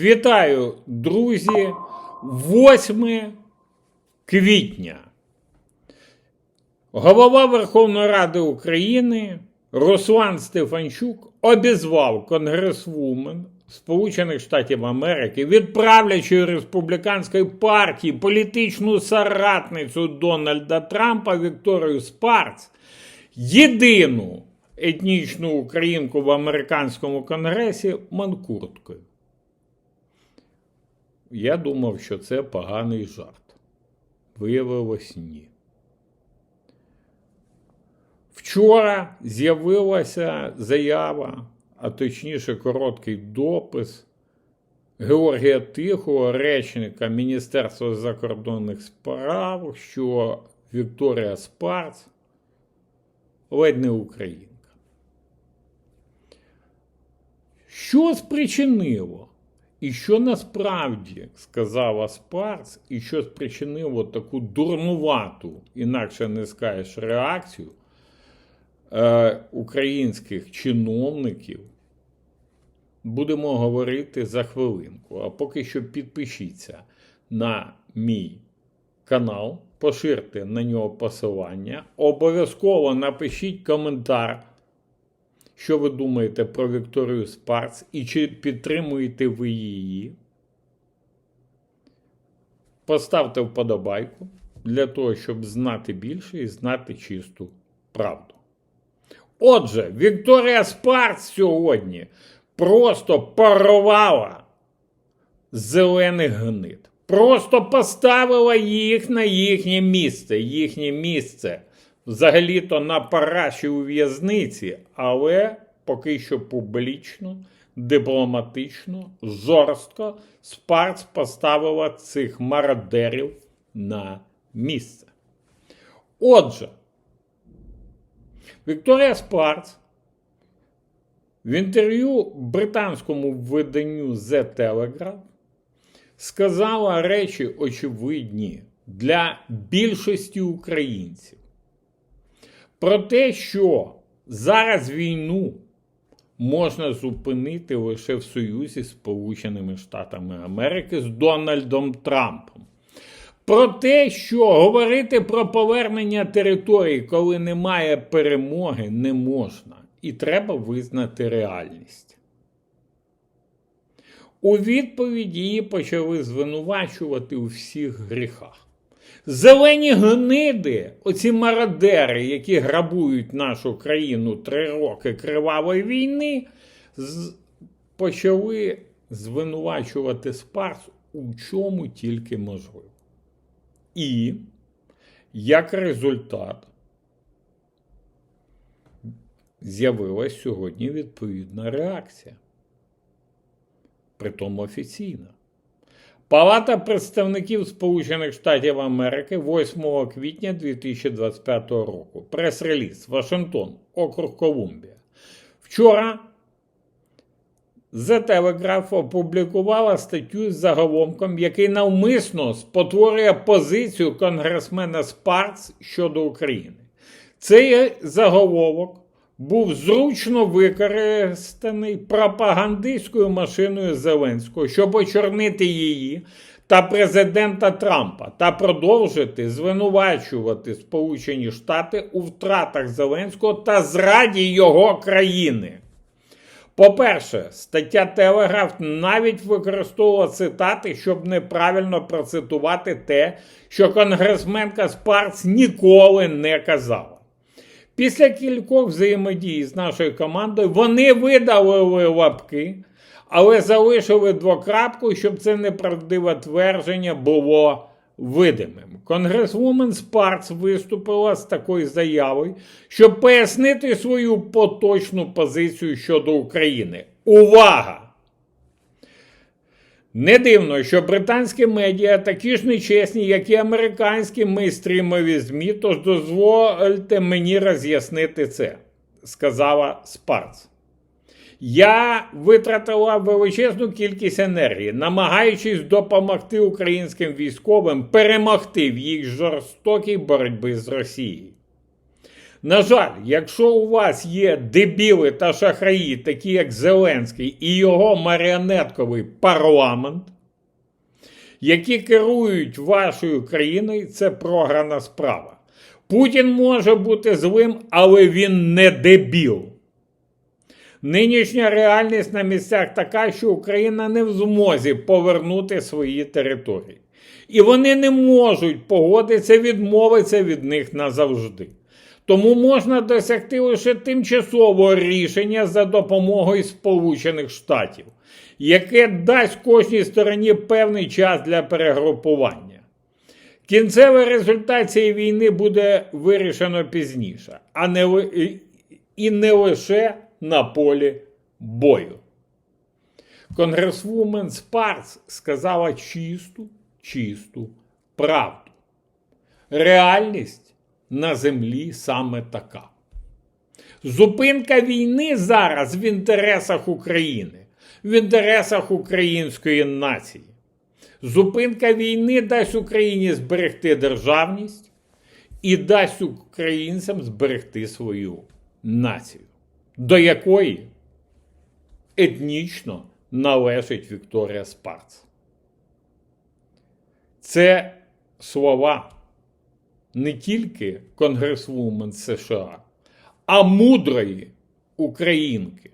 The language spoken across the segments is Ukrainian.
Вітаю, друзі! 8 квітня. Голова Верховної Ради України Руслан Стефанчук обізвав конгресвумен Сполучених Штатів Америки, відправлячи республіканської партії політичну соратницю Дональда Трампа Вікторію Спарц, єдину етнічну українку в американському конгресі манкурткою. Я думав, що це поганий жарт. Виявилось ні. Вчора з'явилася заява, а точніше короткий допис Георгія Тихого, речника Міністерства закордонних справ, що Вікторія Спарц ледь не українка. Що спричинило? І що насправді сказала Спарц, і що спричинило таку дурнувату, інакше не скажеш, реакцію е, українських чиновників, будемо говорити за хвилинку. А поки що підпишіться на мій канал, поширте на нього посилання, обов'язково напишіть коментар. Що ви думаєте про Вікторію Спарц і чи підтримуєте ви її? Поставте вподобайку для того, щоб знати більше і знати чисту правду. Отже, Вікторія Спарц сьогодні просто порвала зелених гнид. Просто поставила їх на їхнє місце. Їхнє місце взагалі-то на параші у в'язниці, але поки що публічно, дипломатично, жорстко Спарц поставила цих мародерів на місце. Отже, Вікторія Спарц в інтерв'ю британському виданню The Telegraph сказала речі очевидні для більшості українців про те, що зараз війну можна зупинити лише в Союзі з Сполученими Штатами Америки з Дональдом Трампом. Про те, що говорити про повернення території, коли немає перемоги, не можна. І треба визнати реальність. У відповідь її почали звинувачувати у всіх гріхах. Зелені гниди, оці мародери, які грабують нашу країну три роки кривавої війни, почали звинувачувати Спарс у чому тільки можливо. І, як результат, з'явилась сьогодні відповідна реакція. Притом офіційна. Палата представників Сполучених Штатів Америки 8 квітня 2025 року. Прес-реліз Вашингтон, Округ Колумбія. Вчора The Telegraph опублікувала статтю з заголовком, який навмисно спотворює позицію конгресмена Спарц щодо України. Цей заголовок був зручно використаний пропагандистською машиною Зеленського, щоб очорнити її та президента Трампа та продовжити звинувачувати Сполучені Штати у втратах Зеленського та зраді його країни. По-перше, стаття Телеграф навіть використовувала цитати, щоб неправильно процитувати те, що конгресменка Спарц ніколи не казала. Після кількох взаємодій з нашою командою вони видалили лапки, але залишили двокрапку, щоб це неправдиве твердження було видимим. Конгресвумен Спарц виступила з такою заявою, щоб пояснити свою поточну позицію щодо України. Увага! Не дивно, що британські медіа такі ж нечесні, як і американські мейстрімові ЗМІ, тож дозвольте мені роз'яснити це, сказала Спарц. Я витратила величезну кількість енергії, намагаючись допомогти українським військовим перемогти в їх жорстокій боротьбі з Росією. На жаль, якщо у вас є дебіли та шахраї, такі як Зеленський і його маріонетковий парламент, які керують вашою країною, це програна справа. Путін може бути злим, але він не дебіл. Нинішня реальність на місцях така, що Україна не в змозі повернути свої території. І вони не можуть погодитися, відмовитися від них назавжди. Тому можна досягти лише тимчасового рішення за допомогою Сполучених Штатів, яке дасть кожній стороні певний час для перегрупування. Кінцевий результат цієї війни буде вирішено пізніше, а не і- не лише на полі бою. Конгресвумен Спарц сказала чисту, чисту правду. Реальність на землі саме така. Зупинка війни зараз в інтересах України, в інтересах української нації. Зупинка війни дасть Україні зберегти державність і дасть українцям зберегти свою націю, до якої етнічно належить Вікторія Спарц. Це слова не тільки конгресвумен США, а мудрої українки.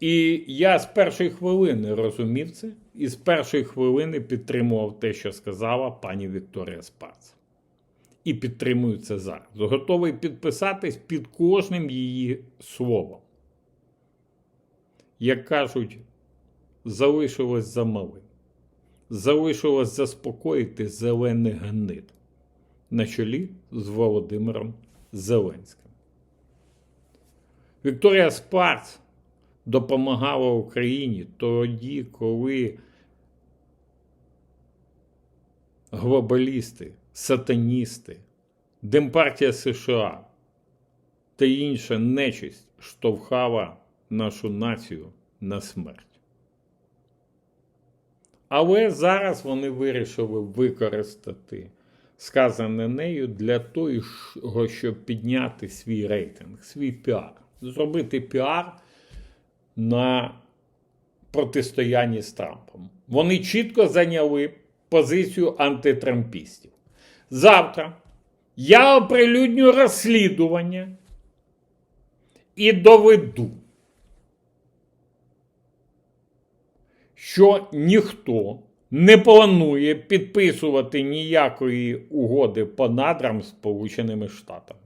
І я з першої хвилини розумів це, і з першої хвилини підтримував те, що сказала пані Вікторія Спарц. І підтримую це зараз. Готовий підписатись під кожним її словом. Як кажуть, залишилось замалим. Залишилось заспокоїти зелений гнид на чолі з Володимиром Зеленським. Вікторія Спарц допомагала Україні тоді, коли глобалісти, сатаністи, Демпартія США та інша нечисть штовхала нашу націю на смерть. Але зараз вони вирішили використати сказане нею для того, щоб підняти свій рейтинг, свій піар, зробити піар на протистоянні з Трампом. Вони чітко зайняли позицію антитрампістів. Завтра я оприлюдню розслідування і доведу, що ніхто не планує підписувати ніякої угоди по надрам Сполученими Штатами.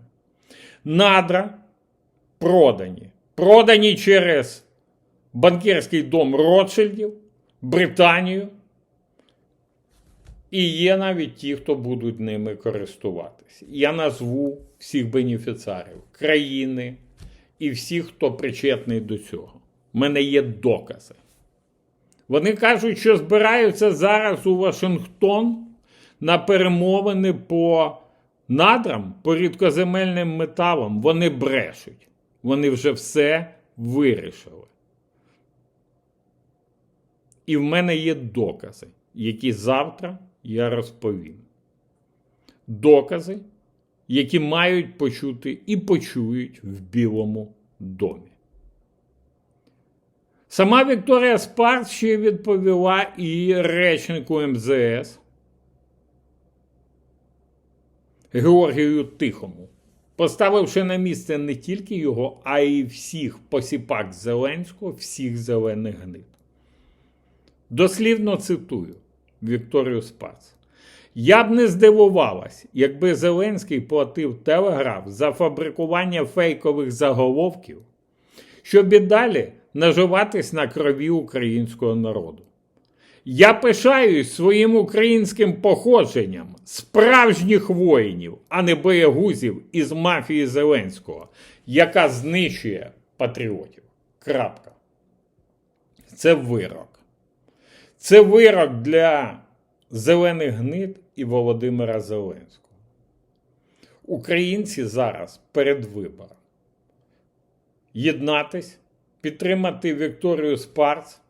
Надра продані. Продані через банкірський дом Ротшильдів, Британію. І є навіть ті, хто будуть ними користуватися. Я назву всіх бенефіціарів, країни і всіх, хто причетний до цього. У мене є докази. Вони кажуть, що збираються зараз у Вашингтон на перемовини по надрам, по рідкоземельним металам. Вони брешуть. Вони вже все вирішили. І в мене є докази, які завтра я розповім. Докази, які мають почути і почують в Білому домі. Сама Вікторія Спарц ще відповіла і речнику МЗС Георгію Тихому, поставивши на місце не тільки його, а й всіх посіпак Зеленського, всіх зелених гнид. Дослівно цитую Вікторію Спарц. Я б не здивувалась, якби Зеленський платив телеграф за фабрикування фейкових заголовків, щоб і далі наживатись на крові українського народу. Я пишаюсь своїм українським походженням справжніх воїнів, а не боягузів із мафії Зеленського, яка знищує патріотів. Крапка. Це вирок. Це вирок для зелених гнид і Володимира Зеленського. Українці зараз перед вибором. Єднатись, підтримати Вікторію Спарц,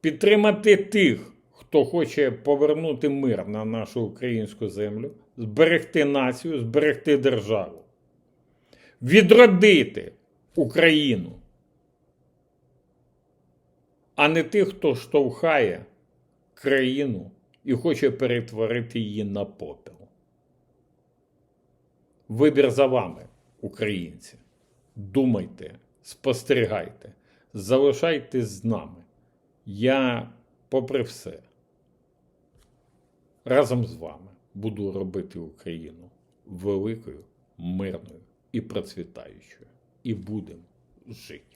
підтримати тих, хто хоче повернути мир на нашу українську землю, зберегти націю, зберегти державу. відродити Україну, а не тих, хто штовхає країну і хоче перетворити її на попіл. Вибір за вами, українці. Думайте, спостерігайте, залишайтесь з нами. Я, попри все, разом з вами буду робити Україну великою, мирною і процвітаючою. І будемо жити.